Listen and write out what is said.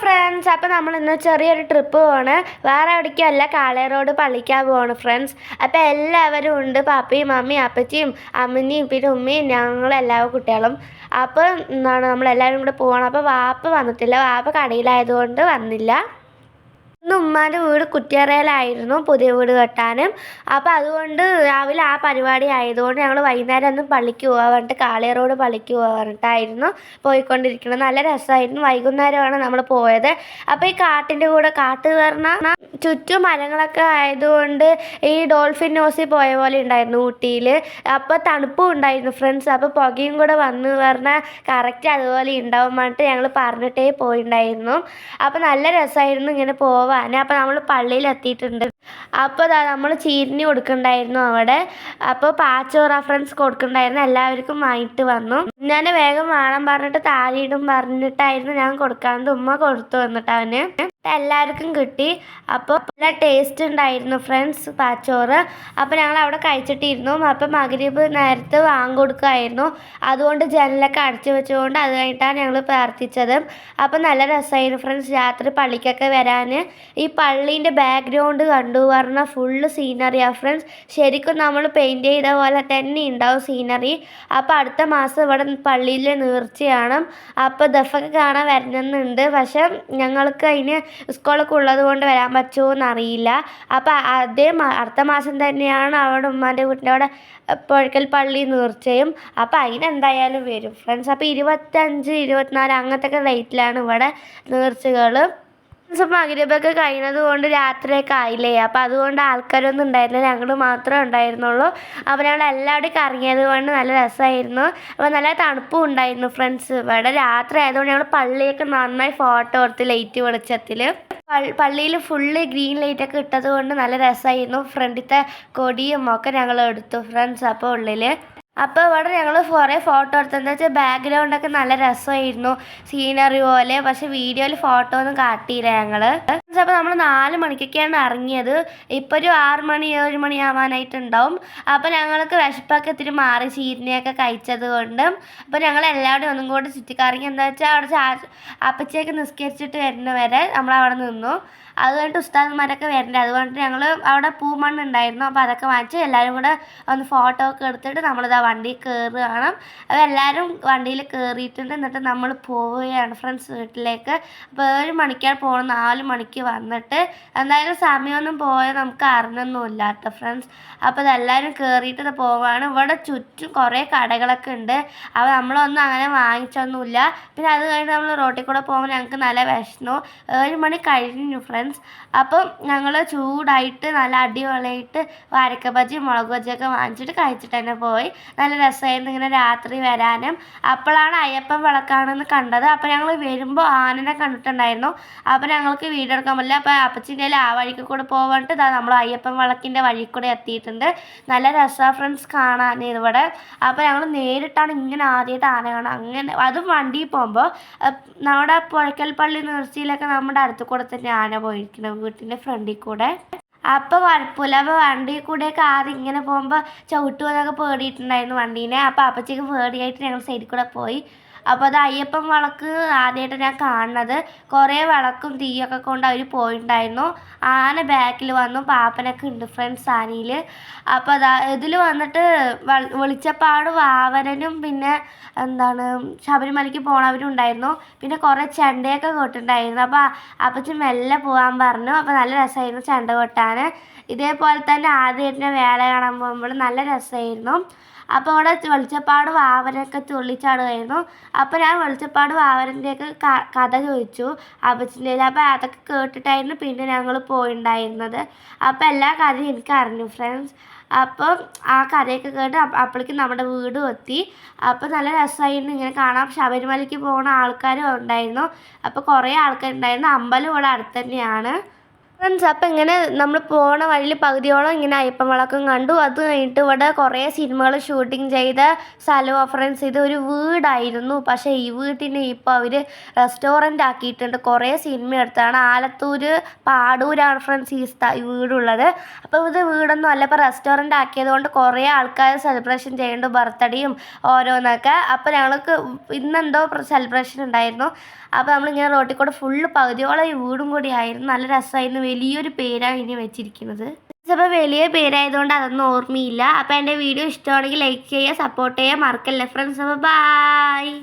Friends അപ്പോൾ നമ്മൾ ഇന്ന് ചെറിയൊരു ട്രിപ്പ് പോവാണ്. വേറെ എവിടേക്കല്ല കാളയറോഡ് പള്ളിക്കാൻ പോവാണ് ഫ്രണ്ട്സ് അപ്പോൾ എല്ലാവരും ഉണ്ട് പാപ്പയും മമ്മിയും അപ്പച്ചിയും അമ്മനിയും പിന്നെ ഉമ്മയും ഞങ്ങളെല്ലാ കുട്ടികളും. അപ്പോൾ എന്താണ് നമ്മളെല്ലാവരും കൂടെ പോവാണ്. അപ്പോൾ വാപ്പ വന്നിട്ടില്ല. വാപ്പ കടയിലായതുകൊണ്ട് വന്നില്ല. ഇന്ന് ഉമ്മാന്റെ വീട് കുറ്റിയറയിലായിരുന്നു പുതിയ വീട് കെട്ടാനും. അപ്പോൾ അതുകൊണ്ട് രാവിലെ ആ പരിപാടി ആയതുകൊണ്ട് ഞങ്ങൾ വൈകുന്നേരം ഒന്ന് പള്ളിക്ക് പോകാൻ പറഞ്ഞിട്ട് കാളിയറോഡ് പള്ളിക്ക് പോകാൻ പറഞ്ഞിട്ടായിരുന്നു പോയിക്കൊണ്ടിരിക്കുന്നത് നല്ല രസമായിരുന്നു. വൈകുന്നേരമാണ് നമ്മൾ പോയത്. അപ്പോൾ ഈ കാട്ടിന്റെ കൂടെ കാട്ട് പറഞ്ഞാൽ ചുറ്റും മരങ്ങളൊക്കെ ആയതുകൊണ്ട് ഈ ഡോൾഫിൻ നോസിൽ പോയ പോലെ ഉണ്ടായിരുന്നു ഊട്ടിയിൽ അപ്പോൾ തണുപ്പും ഉണ്ടായിരുന്നു ഫ്രണ്ട്സ്. അപ്പോൾ പുകയും കൂടെ വന്നു പറഞ്ഞാൽ കറക്റ്റ് അതുപോലെ ഉണ്ടാവും പറഞ്ഞിട്ട് ഞങ്ങൾ പറഞ്ഞിട്ടേ പോയിണ്ടായിരുന്നു. അപ്പോൾ നല്ല രസമായിരുന്നു ഇങ്ങനെ പോവാൻ അപ്പോൾ നമ്മൾ പള്ളിയിൽ എത്തിയിട്ടുണ്ട്. അപ്പോൾ നമ്മൾ ചീരിഞ്ഞ് കൊടുക്കണ്ടായിരുന്നു അവിടെ. അപ്പോൾ പാച്ചോറ ഫ്രണ്ട്സ് കൊടുക്കണ്ടായിരുന്നു. എല്ലാവർക്കും വാങ്ങിയിട്ട് വന്നു. ഞാൻ വേഗം വേണം പറഞ്ഞിട്ട് താഴെയിടും പറഞ്ഞിട്ടായിരുന്നു ഞാൻ കൊടുക്കാണ്ട് ഉമ്മ കൊടുത്തു വന്നിട്ട് അവന്. എല്ലാവർക്കും കിട്ടി. അപ്പോൾ നല്ല ടേസ്റ്റ് ഉണ്ടായിരുന്നു ഫ്രണ്ട്സ് പാച്ചോറ്. അപ്പോൾ ഞങ്ങൾ അവിടെ കഴിച്ചിട്ടിരുന്നു. അപ്പോൾ മകരീബ് നേരത്തെ വാങ്ങിക്കൊടുക്കുമായിരുന്നു അതുകൊണ്ട് ജനലൊക്കെ അടച്ചു വെച്ചുകൊണ്ട് അത് കഴിഞ്ഞിട്ടാണ് ഞങ്ങൾ പ്രാർത്ഥിച്ചത്. അപ്പോൾ നല്ല രസമായിരുന്നു ഫ്രണ്ട്സ് രാത്രി പള്ളിക്കൊക്കെ വരാൻ. ഈ പള്ളീന്റെ ബാക്ക്ഗ്രൗണ്ട് കണ്ടു. പറഞ്ഞാൽ ഫുള്ള് സീനറിയാണ് ഫ്രണ്ട്സ് ശരിക്കും നമ്മൾ പെയിന്റ് ചെയ്ത പോലെ തന്നെ ഉണ്ടാവും സീനറി അപ്പോൾ അടുത്ത മാസം ഇവിടെ പള്ളിയിൽ നേർച്ചയാണ്. അപ്പോൾ ദഫൊക്കെ കാണാൻ വരണമെന്നുണ്ട്. പക്ഷേ ഞങ്ങൾക്ക് അതിന് സ്കൂളൊക്കെ ഉള്ളത് കൊണ്ട് വരാൻ പറ്റുമോ എന്നറിയില്ല അപ്പോൾ അതേ അടുത്ത മാസം തന്നെയാണ് അവിടെ ഉമ്മാന്റെ വീട്ടിന്റെ അവിടെ പുഴക്കൽ പള്ളി നേർച്ചയും അപ്പോൾ അതിനെന്തായാലും വരും. ഫ്രണ്ട്സ് അപ്പോൾ ഇരുപത്തഞ്ച് ഇരുപത്തിനാല് അങ്ങനത്തെയൊക്കെ ഡേറ്റിലാണ് ഇവിടെ നേർച്ചകൾ ഫ്രണ്ട്സ് മകരബൊക്കെ കഴിയുന്നത് കൊണ്ട് രാത്രിയൊക്കെ ആയില്ലേ? അപ്പോൾ അതുകൊണ്ട് ആൾക്കാരൊന്നും ഉണ്ടായിരുന്നില്ല. ഞങ്ങൾ മാത്രമേ ഉണ്ടായിരുന്നുള്ളൂ. അപ്പോൾ ഞങ്ങൾ എല്ലാവരുടെയും കറങ്ങിയത് കൊണ്ട് നല്ല രസമായിരുന്നു. അപ്പോൾ നല്ല തണുപ്പും ഉണ്ടായിരുന്നു ഫ്രണ്ട്സ്. ഇവിടെ രാത്രി ആയതുകൊണ്ട് ഞങ്ങൾ പള്ളിയൊക്കെ നന്നായി ഫോട്ടോ എടുത്ത് ലൈറ്റ് വെളിച്ചത്തിൽ. പള്ളിയിൽ ഫുള്ള് ഗ്രീൻ ലൈറ്റൊക്കെ ഇട്ടത് കൊണ്ട് നല്ല രസമായിരുന്നു. ഫ്രണ്ടിലത്തെ കൊടിയും ഒക്കെ ഞങ്ങൾ എടുത്തു ഫ്രണ്ട്സ്. അപ്പോൾ ഉള്ളിൽ അപ്പോൾ ഇവിടെ ഞങ്ങൾ കുറേ ഫോട്ടോ എടുത്തെന്ന് വെച്ചാൽ ബാക്ക്ഗ്രൗണ്ടൊക്കെ നല്ല രസമായിരുന്നു. സീനറി പോലെ. പക്ഷേ വീഡിയോയിൽ ഫോട്ടോ ഒന്നും കാട്ടിയില്ല ഞങ്ങൾ അപ്പോൾ നമ്മൾ നാല് മണിക്കൊക്കെയാണ് ഇറങ്ങിയത്. ഇപ്പോൾ ഒരു ആറ് മണി ഏഴ് മണി ആവാനായിട്ടുണ്ടാവും. അപ്പോൾ ഞങ്ങൾക്ക് വിശപ്പൊക്കെ ഇത്തിരി മാറി ചീരനെയൊക്കെ കഴിച്ചത് കൊണ്ട് അപ്പോൾ ഞങ്ങൾ എല്ലാവരും ഒന്നും കൂടി ചുറ്റിക്കറങ്ങി എന്താ വെച്ചാൽ അവിടെ ചാ അപ്പച്ചയൊക്കെ നിസ്കരിച്ചിട്ട് വരുന്ന വരെ നമ്മൾ അവിടെ നിന്നു. അത് കഴിഞ്ഞിട്ട് ഉസ്താദന്മാരൊക്കെ വരണ്ടേ. അതുകൊണ്ട് ഞങ്ങൾ അവിടെ പൂമണ്ണ് ഉണ്ടായിരുന്നു. അപ്പോൾ അതൊക്കെ വാങ്ങിച്ച് എല്ലാവരും കൂടെ ഒന്ന് ഫോട്ടോ ഒക്കെ എടുത്തിട്ട് ആ വണ്ടി കയറുകയാണ് അപ്പോൾ എല്ലാവരും വണ്ടിയിൽ കയറിയിട്ടുണ്ട് എന്നിട്ട് നമ്മൾ പോവുകയാണ് ഫ്രണ്ട്സ് വീട്ടിലേക്ക്. അപ്പോൾ ഏഴ് മണിക്കാണ് പോകുന്നത് നാല് മണിക്ക് വന്നിട്ട് എന്തായാലും സമയമൊന്നും പോയാൽ നമുക്ക് അറിഞ്ഞൊന്നുമില്ല കേട്ടോ ഫ്രണ്ട്സ് അപ്പോൾ ഇതെല്ലാവരും കയറിയിട്ട് പോവാണ്. ഇവിടെ ചുറ്റും കുറേ കടകളൊക്കെ ഉണ്ട്. അപ്പോൾ നമ്മളൊന്നും അങ്ങനെ വാങ്ങിച്ചൊന്നുമില്ല. പിന്നെ അത് കഴിഞ്ഞ് നമ്മൾ റോട്ടിൽ കൂടെ പോകുമ്പോൾ ഞങ്ങൾക്ക് നല്ല വിഷമു ഏഴ് മണി കഴിഞ്ഞു ഫ്രണ്ട്സ് അപ്പം ഞങ്ങൾ ചൂടായിട്ട് നല്ല അടിപൊളിയായിട്ട് വാരക്ക ബജി മുളക് ബജിയൊക്കെ വാങ്ങിച്ചിട്ട് കഴിച്ചിട്ട് തന്നെ പോയി. നല്ല രസമായിരുന്നു ഇങ്ങനെ രാത്രി വരാനും. അപ്പോഴാണ് അയ്യപ്പൻ വിളക്കാണെന്ന് കണ്ടത്. അപ്പോൾ ഞങ്ങൾ വരുമ്പോൾ ആനനെ കണ്ടിട്ടുണ്ടായിരുന്നു. അപ്പോൾ ഞങ്ങൾക്ക് വീഡിയോ പറ്റില്ല അപ്പോൾ അപ്പച്ചിന്റെ ആ വഴിക്ക് കൂടെ പോകാനിട്ട് ഇതാ നമ്മൾ അയ്യപ്പൻ വിളക്കിന്റെ വഴി കൂടെ എത്തിയിട്ടുണ്ട്. നല്ല രസമാണ് ഫ്രണ്ട്സ് കാണാൻ ഇവിടെ. അപ്പോൾ ഞങ്ങൾ നേരിട്ടാണ് ഇങ്ങനെ ആദ്യമായിട്ട് ആന കാണാൻ അങ്ങനെ അതും വണ്ടിയിൽ പോകുമ്പോൾ നമ്മുടെ പുഴക്കൽ പള്ളി നേർച്ചയിലൊക്കെ നമ്മുടെ അടുത്ത് കൂടെ തന്നെ ആന പോയിരിക്കണം വീട്ടിന്റെ ഫ്രണ്ടിൽ കൂടെ. അപ്പോൾ കുഴപ്പമില്ല അപ്പോൾ വണ്ടിയിൽ കൂടെയൊക്കെ ആദ്യം ഇങ്ങനെ പോകുമ്പോൾ ചവിട്ടുമെന്നൊക്കെ പേടിയിട്ടുണ്ടായിരുന്നു വണ്ടീനെ. അപ്പോൾ അപ്പച്ചക്ക് പേടിയായിട്ട് ഞങ്ങൾ സൈഡിൽ കൂടെ പോയി. അപ്പോൾ അത് അയ്യപ്പൻ വിളക്ക് ആദ്യമായിട്ട് ഞാൻ കാണുന്നത്. കുറേ വിളക്കും തീയൊക്കെ കൊണ്ട് അവർ പോയിട്ടുണ്ടായിരുന്നു ആന ബാക്കിൽ വന്നു. പാപ്പനൊക്കെ ഉണ്ട് ഫ്രണ്ട്സ് ആനയിൽ അപ്പോൾ അതാ ഇതിൽ വന്നിട്ട് വെളിച്ചപ്പാട് വാവരനും പിന്നെ എന്താണ് ശബരിമലയ്ക്ക് പോണവരും ഉണ്ടായിരുന്നു പിന്നെ കുറേ ചെണ്ടയൊക്കെ കൊട്ടുണ്ടായിരുന്നു. അപ്പോൾ അപ്പച്ചൻ മെല്ലെ പോകാൻ പറഞ്ഞു. അപ്പോൾ നല്ല രസമായിരുന്നു ചെണ്ട കൊട്ടാൻ ഇതേപോലെ തന്നെ ആദ്യമായിട്ട് വേല കാണാൻ പോകുമ്പോൾ നല്ല രസമായിരുന്നു അപ്പോൾ അവിടെ വെളിച്ചപ്പാട് വാവനൊക്കെ തുള്ളിച്ചാടുമായിരുന്നു അപ്പോൾ ഞാൻ വെളിച്ചപ്പാട് വാവനന്റെയൊക്കെ കഥ ചോദിച്ചു. അപ്പച്ചിന്റെ അപ്പോൾ അതൊക്കെ കേട്ടിട്ടായിരുന്നു പിന്നെ ഞങ്ങൾ പോയിണ്ടായിരുന്നത്. അപ്പോൾ എല്ലാ കഥയും എനിക്ക് അറിഞ്ഞു ഫ്രണ്ട്സ് അപ്പോൾ ആ കഥയൊക്കെ കേട്ട് അപ്പ- അപ്പോഴേക്കും നമ്മുടെ വീടും എത്തി. അപ്പോൾ നല്ല രസമായിരുന്നു ഇങ്ങനെ കാണാം. ശബരിമലയ്ക്ക് പോകുന്ന ആൾക്കാരും ഉണ്ടായിരുന്നു. അപ്പോൾ കുറേ ആൾക്കാരുണ്ടായിരുന്നു. അമ്പലം ഇവിടെ അടുത്ത് തന്നെയാണ്. ഫ്രണ്ട്സ് അപ്പം ഇങ്ങനെ നമ്മൾ പോണ വഴിയിൽ പകുതിയോളം ഇങ്ങനെ അയ്യപ്പൻ വിളക്കം കണ്ടു. അത് കഴിഞ്ഞിട്ട് ഇവിടെ കുറേ സിനിമകൾ ഷൂട്ടിംഗ് ചെയ്ത സ്ഥലവും ഫ്രണ്ട്സ് ഇത് ഒരു വീടായിരുന്നു. പക്ഷേ ഈ വീട്ടിനെ ഇപ്പോൾ അവർ റെസ്റ്റോറന്റ് ആക്കിയിട്ടുണ്ട്. കുറേ സിനിമ എടുത്താണ്. ആലത്തൂർ പാടൂരാണ് ഫ്രണ്ട്സ് ഈ സ്ഥ വീടുള്ളത്. അപ്പോൾ ഇത് വീടൊന്നും അല്ല. ഇപ്പോൾ റെസ്റ്റോറന്റ് ആക്കിയത് കൊണ്ട് കുറേ ആൾക്കാർ സെലിബ്രേഷൻ ചെയ്യുന്നുണ്ട്. ബർത്ത്ഡേയും ഓരോന്നൊക്കെ. അപ്പോൾ ഞങ്ങൾക്ക് ഇന്നെന്തോ സെലിബ്രേഷൻ ഉണ്ടായിരുന്നു. അപ്പോൾ നമ്മളിങ്ങനെ റോട്ടിൽ കൂടെ ഫുള്ള് പകുതിയോളം ഈ വീടും കൂടി ആയിരുന്നു. നല്ല രസമായിരുന്നു വലിയൊരു പേരാണ് ഇനി വെച്ചിരിക്കുന്നത്. അപ്പോൾ വലിയ പേരായതുകൊണ്ട് അതൊന്നും ഓർമ്മയില്ല. അപ്പോൾ എന്റെ വീഡിയോ ഇഷ്ടമാണെങ്കിൽ ലൈക്ക് ചെയ്യുക സപ്പോർട്ട് ചെയ്യുക. മറക്കല്ലേ ഫ്രണ്ട്സ് അപ്പോൾ ബായ്